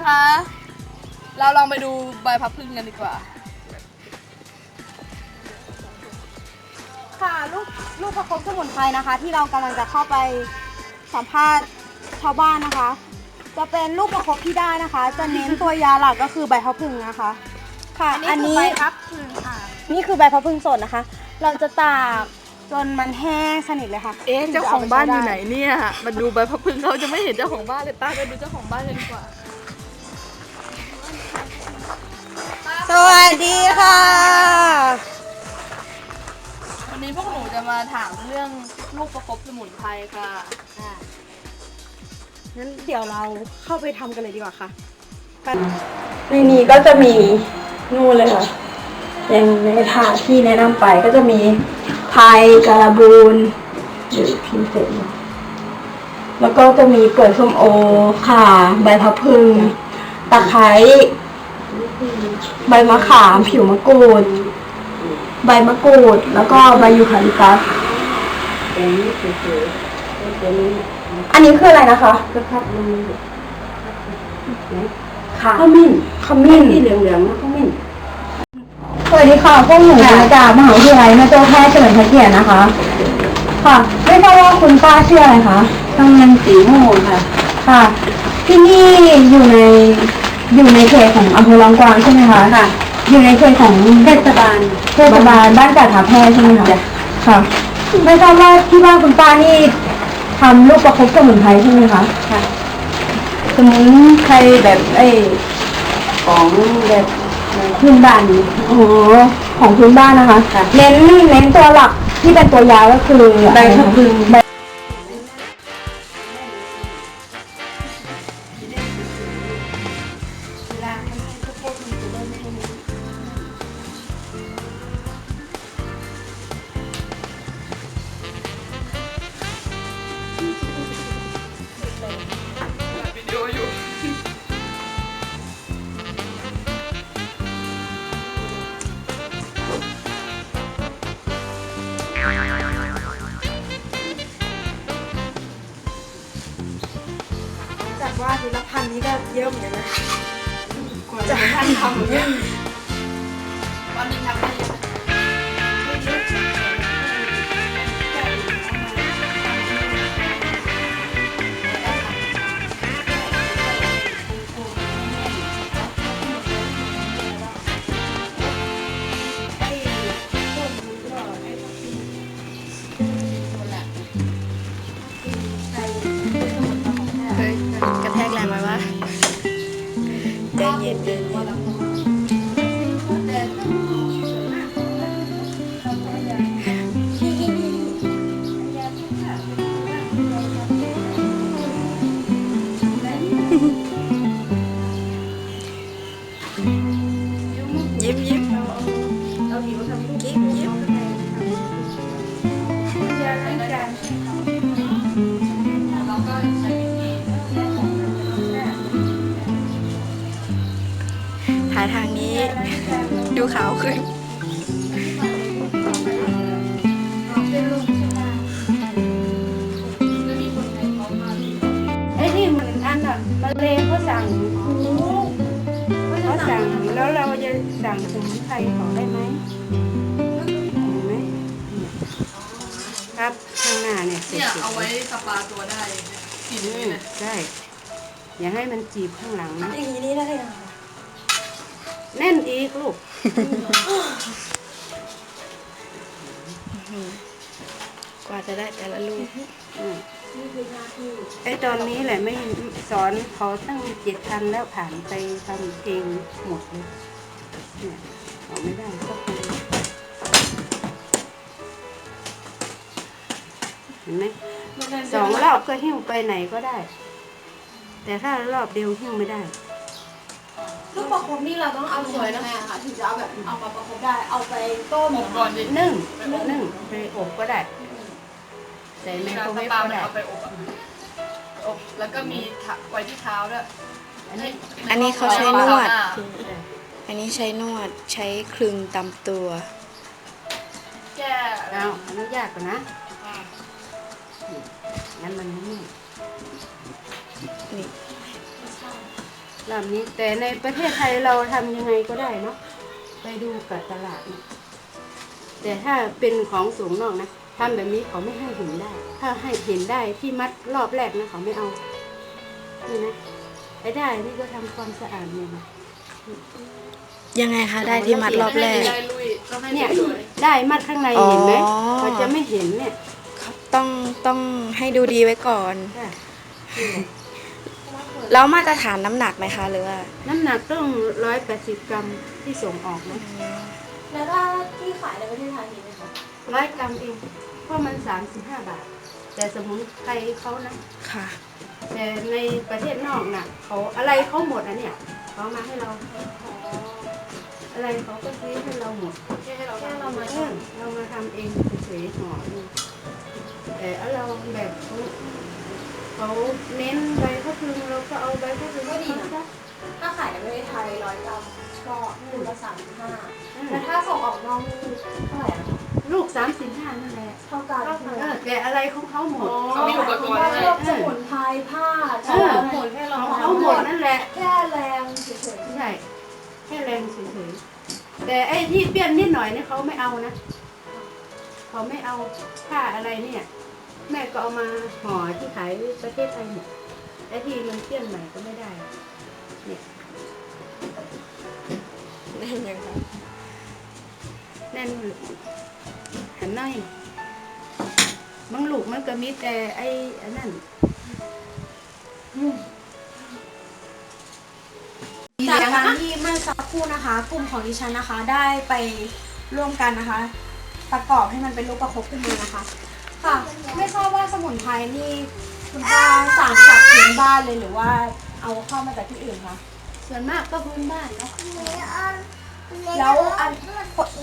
นะคะ เราลองไปดูใบพับพึ่งกันดีกว่า ค่ะลูกลูกประคบสมุนไพรนะคะ ที่เรากำลังจะเข้าไปสัมภาษณ์ชาวบ้านนะคะ จะเป็นลูกประคบที่ได้นะคะ จะเน้นตัวยาหลักก็คือใบพะพึงนะคะ ค่ะ อันนี้ครับคือค่ะ นี่คือใบพะพึงสดนะคะ เราจะตากจนมันแห้งสนิทเลยค่ะเอ๊ะถึเจ้าจะของบ้านอยู่ไหนเไปใช้เนี่ย มาดูใบพับพึ่งเขาจะไม่เห็นเจ้าของบ้านเลยป้าไปดูเจ้าของบ้านกันดีกว่า สวัสดีค่ะ วันนี้พวกหนูจะมาถามเรื่องลูกประคบสมุนไพรค่ะ งั้นเดี๋ยวเราเข้าไปทำกันเลยดีกว่าค่ะ ในนี้ก็จะมีนู่นเลยค่ะอย่างในถาดที่แนะนำไปก็จะมีไพายการาบูนหรือพิมเสนแล้วก็จะมีเปลือกส้มโอข่าใบพะพึงตะไคร้ ใบมะขาม ผิวมะกรูด ใบมะกรูด แล้วก็ใบยูคาลิปตัส อันนี้คืออะไรนะคะกระพัดมือค่ะขมิ้นขมิ้นที่เหลืองๆนะขมิ้นสวัสดีค่ะพวกหนูมาจากมหาวิทยาลัยแม่โจ้แพทย์เฉลิมพระเกียรตินะคะ ค่ะ ไม่ทราบว่าคุณป้าชื่ออะไรคะทำงานสีโมงค่ะ ค่ะ ที่นี่อยู่ใน อยู่ในเขตของอำเภอลองกวางใช่ไหมคะค่ะ อยู่ในเขตของเทศบาลเทศบาลบ้านกาดผาแพรใช่ไหมคะค่ะไม่ทราบว่าที่บ้านคุณป้านี่ทำลูกประคบสมุนไพรใช่ไหมคะค่ะสมุนไพรแบบไอ้ของแบบพื้นบ้านอ๋อของพื้นบ้านนะคะ เน้นเน้นตัวหลักที่เป็นตัวยาก็คือใบพะพึง ยิ้มยิ้มกิ๊กยิ้มถ่ายทางนี้ ดูขาวขึ้นไอ้ยนี่เหมือนอันอะมะเร็งเขาสั่ง จะสั่งสมุนไพรเขาได้ไหมเห็นไหมครับข้างหน้าเนี่ยเนี่ยเอาไว้สปาตัวได้กลินนี่นะใช่อย่าให้มันจีบข้างหลังนะอย่างนี้ได้ยังแน่นอีกลูกกว่าจะได้แต่ละลูกอืมไอ้ตอนนี้แหละไม่สอนเขาตั้งเจ็ดพันแล้วผ่านไปทำเองหมดเลย เนี่ยเอาไม่ได้ก็คือเห็นไหมสองรอบก็หิ้วไปไหนก็ได้ แต่ถ้ารอบเดียวหิ้วไม่ได้ลูกประคบนี่เราต้องเอาสวยนะแม่ค่ะถึงจะเอาแบบเอามาประคบได้ เอาไปต้มอบก่อนดินึ่งนึ่งไปอบก็ได้ใส่ไมมีโคการรสเวฟปาก็มันได้เอาไปอบอะอบแล้วก็มีทะไว้ที่เท้าด้วยอันนี้อันนี้เขาใช้นวด อ่าอันนี้ใช้นวดใช้คลึงตามตัวแก้เอาอนุญาตก่อนนะอ่านี่งั้นมันไม่นิ่มนี่ลำนี้แต่ในประเทศไทยเราทำยังไงก็ได้เนาะไปดูกับตลาดนะแต่ถ้าเป็นของสูงนอกนะทำแบบนี้เขาไม่ให้เห็นได้ ถ้าให้เห็นได้ที่มัดรอบแรกนะเขาไม่เอา นี่นะไอ้ได้นี่ก็ทำความสะอาดเนี่ยนะ ยังไงคะได้ที่มัดรอบแรก ได้ลุยต้องให้เนี่ยสวยได้มัดข้างในเห็นไหมอ๋อเขาจะไม่เห็นเนี่ยต้องต้องให้ดูดีไว้ก่อน ค่ะแล้วมาตรฐานน้ำหนักไหมคะหรือว่าน้ำหนักต้องร้อยแปดสิบกรัมที่ส่งออกนะแล้วถ้าที่ขายในประเทศไทยมีไหมคะร้อยกรัมเองเพราะมันสามสิบห้าบาท แต่สมุนไพรเขานะ ค่ะ แต่ในประเทศนอกน่ะเขาอะไรเขาหมดอะเนี่ยเขามาให้เรา อะไรเขาก็ซื้อให้เราหมดๆให้เราแค่เรามาเออเรามาทำเองเฉยๆห่อนี่แต่เอาเราแบบเขาเขาเน้นใบข้าวพึงเราก็เอาใบข้าวพึงก็ดีนะถ้าขายในประเทศไทยร้อยกรัมก็หนึ่งละสามสิบห้าแต่ถ้าส่งออกนอกนี่เท่าไหร่อะคะลูกสามสิบห้านั่นแหละเท่ากันเออแต่อะไรของเขาหมดเขามีอุปกรณ์ว่าให้พวกสมุนไพรผ้าเอใช้ออะไรหมดให้เราเขาหมดนั่นแหละ แค่แรงเฉยใช่แค่แรงเฉยๆ แต่ไอ้ที่เปรี้ยนนิดหน่อยเนี่ยเขาไม่เอานะเขาไม่เอาผ้าอะไรเนี่ย แม่ก็เอามาห่อที่ขายประเทศไทยหมดไอ้ที่มันเปรี้ยนใหม่ก็ไม่ได้เนี่ยได้ยังคะแน่นหันหน่อยบางลูกมันก็มีแต่ไอ้อันนั้นจ เมื่อสักครู่นะคะ กลุ่มของดิฉันนะคะได้ไปร่วมกันนะคะ ประกอบให้มันเป็นรูปประคบขึ้นมานะคะ ค่ะ ไม่ทราบว่าสมุนไพรนี่คุณป้าสั่งจากพื้นบ้านเลยหรือว่าเอาเข้ามาจากที่อื่นคะส่วนมากก็พื้นบ้านเนาะแล้วอัน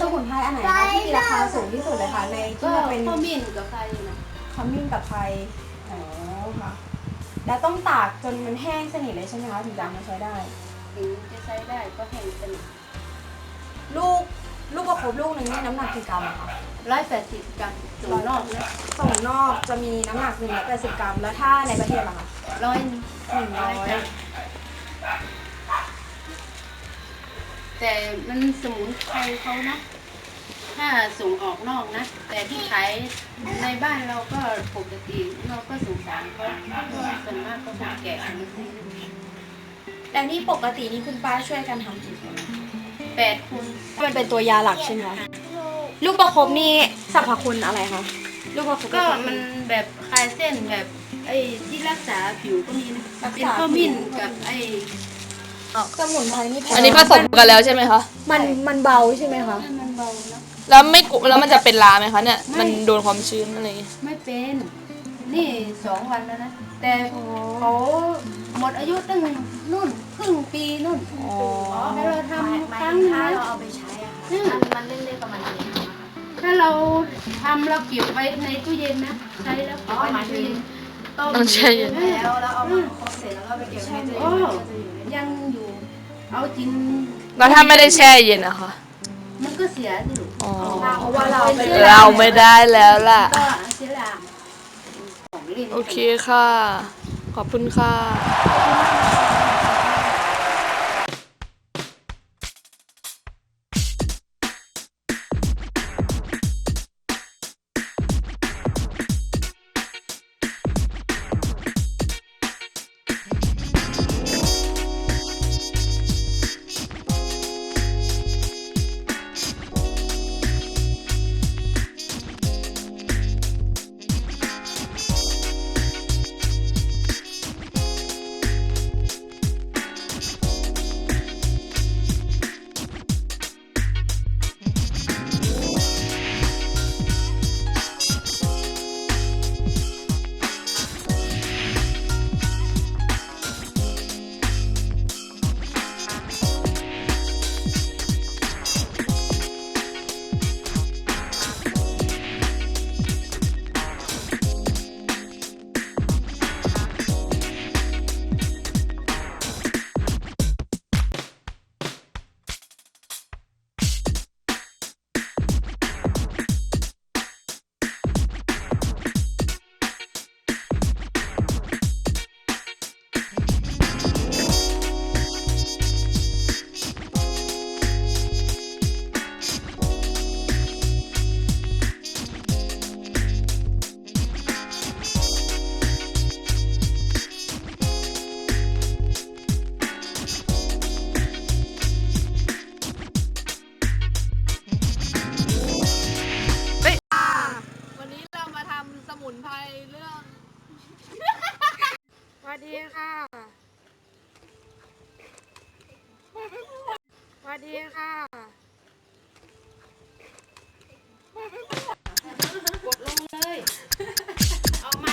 สมุนไพรอันไหนคะที่มีราคาสูงที่สุดเลยคะในก็ที่มันเป็นข้าวมิ้นกับไฟนะขมิ้นกับไพรอ๋อค่ะแล้วต้องตากจนมันแห้งสนิทเลยใช่ไหมคะถึงจะเอามาใช้ได้ ถึงจะใช้ได้ก็แห้งเป็นลูกลูกประคบลูกหนึ่งนี่น้ำหนักกี่กรัมอะคะร้อยแปดสิบกรัมส่งนอกนะส่งนอกจะมีน้ำหนักหนึ่งร้อยแปดสิบกรัม แล้วถ้าในประเทศล่ะคะร้อยหนึ่งหนึ่งร้อยแต่มันสมุนไพรเขานะ ถ้าส่งออกนอกนะ แต่ที่ขายในบ้านเราก็ปกติเราก็สงสารเขาเพราะว่าส่วนมากก็คนแก่มาซื้อ แล้วนี่ปกตินี่คุณป้าช่วยกันทำกี่คนแปดคนมันเป็นตัวยาหลักใช่ไหมคะลูกประคบนี่สรรพคุณอะไรคะลูกประคบก็มันแบบคลายเส้นแบบไอ้ที่รักษาผิวก็มีนะเป็นข้าวมิ้นกับไอ้สมุนไพรนี่แพงอันนี้ผสมกันแล้วใช่ไหมคะมันมันเบาใช่ไหมคะมันเบาเนาะแล้วไม่กุแล้วมันจะเป็นลาไหมคะเนี่ยมันโดนความชื้นอะไรอย่างเงี้ยไม่เป็นนี่สองวันแล้วนะ แต่เขาหมดอายุตั้งนู่น ครึ่งปีนู่นอ๋อแล้วเราทำครั้งถ้านะเราเอาไปใช้อะค่ะอืมมันมันเล่นๆกับมันเองนะคะถ้าเราทำเราเก็บไว้ในตู้เย็นนะใช้แล้วเก็บไว้ในตู้เย็นต้มต้องแช่เย็นแล้วแล้วเอามาครบเสร็จแล้วก็ไปเก็บให้ตัวเอโอ้งมันก็จะอยู่ในยังอยู่ เอาจริงแล้วถ้าไม่ได้แช่เย็นอะคะมันก็เสียสิลูกอ๋อเพราะว่าเราเป็นเราไม่ได้แล้วล่ะก็เสียละของเล่นโอเคค่ะ ขอบคุณค่ะำสมุนไพรเรื่อง สวัสดีค่ะ สวัสดีค่ะ กดลงเลย เอาไหม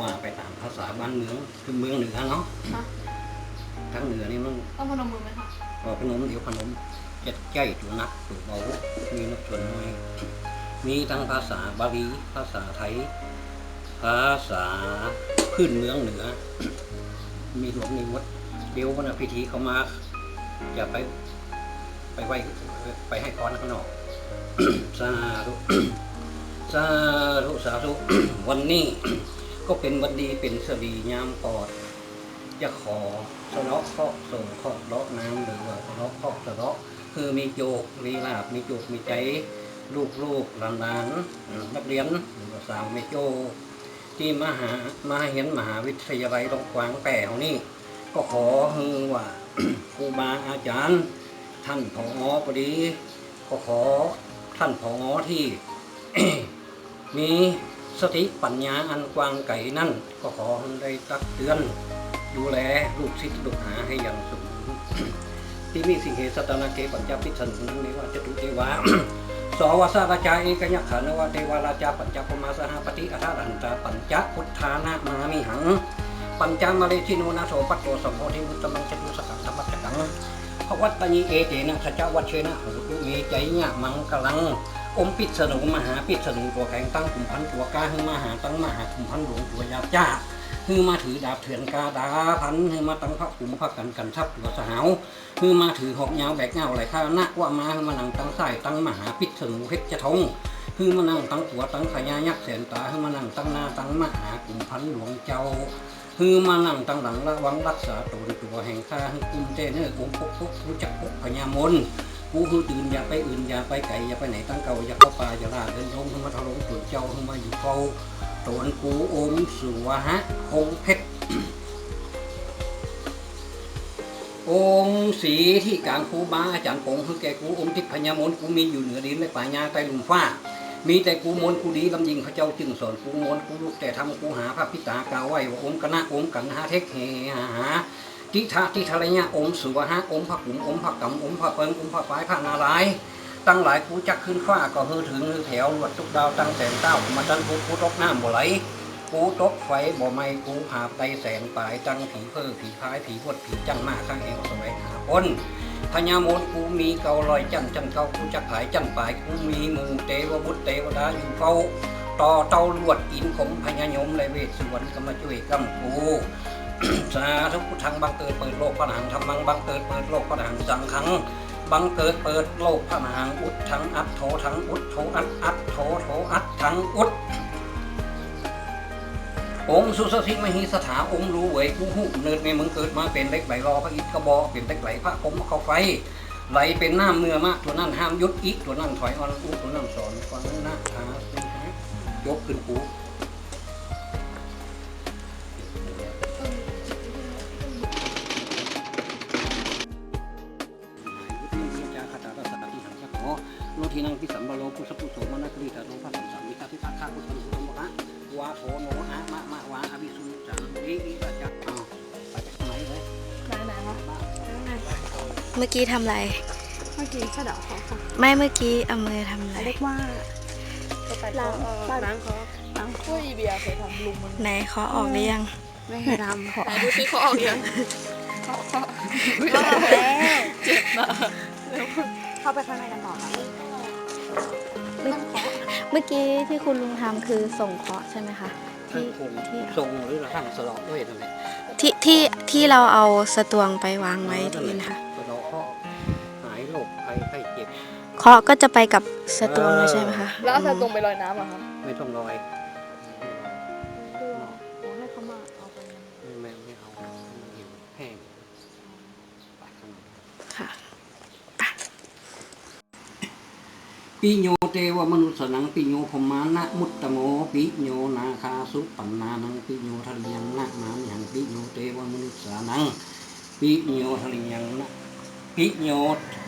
ว่าไปตามภาษาบ้านเมืองคือเมืองเหนือเนาะทางเหนือนี่มันต้องพนมมือไหมคะก็พนมเดี๋ยวพนมเจ็ดใจจุนักจุเบามีนักชนน้อยมีทั้งภาษาบาลีภาษาไทย ภาษาพื้นเมืองเหนือ มีหลวงมีวัดเดี๋ยววันพิธีเขามา อย่าไปไปไหวไปให้พรข้างนอกสาธุสาธุสาธุวันนี้ก็เป็นวันดีเป็นสรียามปอดจะขอสะเลาะเคราะห์ส่งเคราะห์เลาะน้ำหรือว่าสะเลาะเคราะห์สะเลาะคือมีโจกมีลาบมีโจกมีใจ ลูกลูกหลานหลานนักเรียนหรือว่าสาวไม่โจ ที่มาหามาเห็นมหาวิทยาลัยตรงกวางแป่วนี่ก็ขอฮือว่า ครูบาอาจารย์ ท่านผอพอดีก็ขอท่านผอที่ มีสติปัญญาอันกว้างไกลนั่นก็ขอได้ตักเตือน ดูแลลูกศิษย์ลูกหาให้อย่างสูงที่มีสิ่งเหตุสตนาเกปัญจพิสันนั้นในว่าจตุเทวาสวาสาราชาเอกยักขานวเทวาราชาปัญจปมาสหปฏิอัฏฐรันตาปัญจพุทธานามามิหัง ปัญจมาเลชิโนนาโสปัตโตสัมโพธิมุตตมังจตุสกังธรรมจักัง พระวัตตญีเอเตนะขจาวัชเชนะโหตุเมใจญะมังกลัง อมปิดสนุมหาปิดสนุตัวแข็งตั้งขุมพันตัวกาหึมหาตั้งมหาขุมพันหลวงตัวยาจ้าฮือมาถือดาบเถื่อนกาดาพันฮือมาตั้งพระขุมพระกันกันทับตัวสหาวฮือมาถือหอกยาวแบกเงาไหลข้านักว่ามาฮือมานั่งตั้งใสายตั้งมหาปิดสนุเพชรจะทงฮือมานั่งตั้งหัวตั้งขยายักษ์แสนตาฮือมานั่งตั้งหน้าตั้งมหาขุมพันหลวงเจ้า ฮือมานั่งตั้งหลังระวังรักษาตนตัวแห่งข้าฮือกุมเจเนอร์กุมพกพกรู้จักพกพญามนกูคือตื่นอย่าไปอื่นอย่าไปไก่อย่าไปไหนตั้งเก่าอย่าเข้าป่าอย่าล่าเดินลงขึ้นมาทะลงตุนเจ้าขึ้นมาอยู่เฝ้าตนกูอมสัวฮะคงเพชรองสีที่กลางคูบ้าอาจารย์ปงคือแกกูอมทิพยามนกูมีอยู่เหนือดินและป่าญาใต้ลุมฟ้า มีแต่กูมนกูดีลำยิงพระเจ้าจึงสอนกูมนกูลุกแต่ทำกูหาพระพิตากาวไว้ว่าอมกนะอมกันหาเทคเฮหาทิทะทิทะระยะอมสุวหะอมพระกุมอมพระกำอมพระเปิงอมพระปลายพระนารายตั้งหลายกูจักขึ้นฟ้าก็เฮือถึงฮือแถวหลวดทุกดาวตั้งแสนเต้ามาจันกูกูตกน้ำบ่ไหลกูตกไฟบ่ไหม่กูหาบไตแสนปลายจังผีเพ้อผีพายผีพดผีจังมาข้างเอวสมัยหาคน พญามดกูมีเกาลอยจันจันเกากูจักผายจันปลายกูมีมูเทวบุตรเทวดาอยู่เฝ้าต่อเต้าลวดอินขมพญายมและเวสสวรรณก็มาช่วยกำกูสาธุพุทธังบังเกิดเปิดโลกพระหังธรรมังบังเกิดเปิดโลกพระหังสังขังบังเกิดเปิดโลกพระหังอุดทังอัดโถทังอุดโถอัดอัดโถโถอัดทังอุด องค์สุสสิมหิสถาองค์รู้เวยกูหูเนิดในมึงเกิดมาเป็นเล็กไหลรอพระอิฐกระบอกเป็นเล็กไหลพระคมเข้าไฟไหลเป็นหน้ำเนื้อมากตัวนั้นห้ามยุดอีกตัวนั้นถอยออนอุตัวนั้นสอนฟังนะหาสิฮะยกขึ้นกูโลทีนังพิสัมบโลกุสปุโสมนักรีตาโนพระสัมสัมมิตาพิทักษ์ข้าพุทธังสุตมะวาโถโน เมื่อกี้ทำอะไร เมื่อกี้สะเดาขอค่ะไม่เมื่อกี้เอามือทำอะไร เรียกว่า ล้างล้างคอล้างถ้วยเบียร์เคยทำลุงมันไหนขอออกหรือยัง ไม่ให้ทำขอไหนดูซิเขาออกยังก็แล้วเจ็บนะเข้าไปข้างในกันต่อค่ะเมื่อกี้ที่คุณลุงทำคือส่งเคราะห์ใช่ไหมคะทั้งที่คงที่ทรงหรือระทั่งสลอกด้วยนั่นแหละ ที่ที่ที่เราเอาสตวงไปวางไว้ที่นะคะ ราะห์ก็จะไปกับสตวงเลยใช่ไหมคะแล้วเอาใส่ตรงไปลอยน้ำเหรอคะไม่ต้องลอยให้เขามาเอาไปไม่ไม่ไม่เอามันหิวแห้งไปข้างนอกค่ะ ปิโยเตวมนุสนังปิโยพมมานะมุตตโมปิโยนาคาสุปันนานังปิโยทะเลียงนะนามิหังปิโยเตวมนุสานังปิโยทะเลียงนะปิโยเต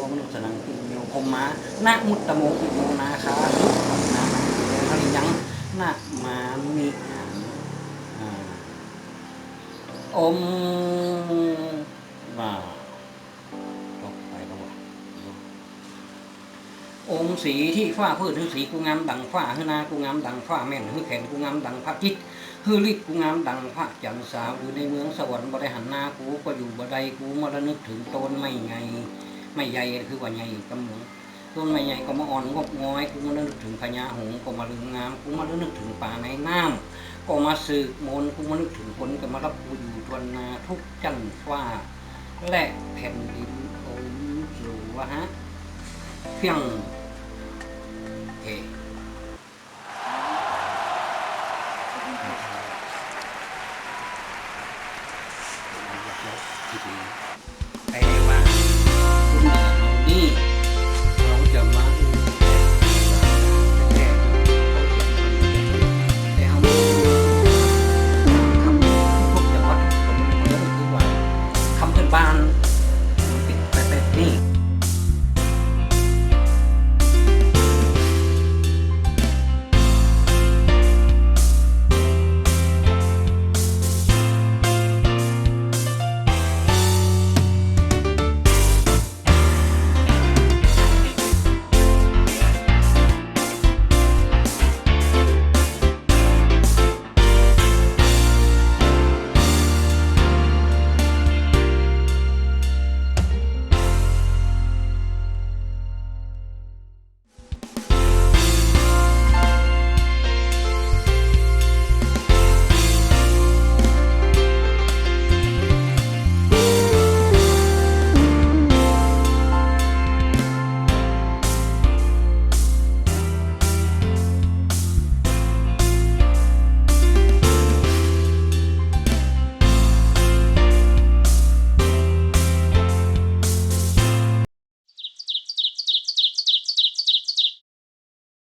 วมนุสนังปิโยพมมานะมุตตโมปิโยนาคาสุปันนานังปิยทะเลียงนะมามิหังอ่าอมบ่าตกไปแล้ววะองค์สีที่ฟ้าพืชคือสีกูงามดังฟ้าคือนากูงามดังฟ้าแม่นคือแขนกูงามดังพระจิตคือฤทธิ์กูงามดังพระจันทร์สาวอยู่ในเมืองสวรรค์บริหารนากูก็อยู่บ่ใดกูมาระนึกถึงตนไม่ไง ไม่ใหญ่คือว่าใหญ่กำเมืองต้นไม่ใหญ่ก็มาอ่อนงบงอยกูมาระนึกถึงพญาหงก็มาลืมงามกูมาระนึกถึงป่าในน้ำก็มาสืบมนกูมานึกถึงคนก็มารับกูอยู่ทวนนาทุกจันฟ้า และแผ่นดินโอ้ยสูวะฮะเพียงเอ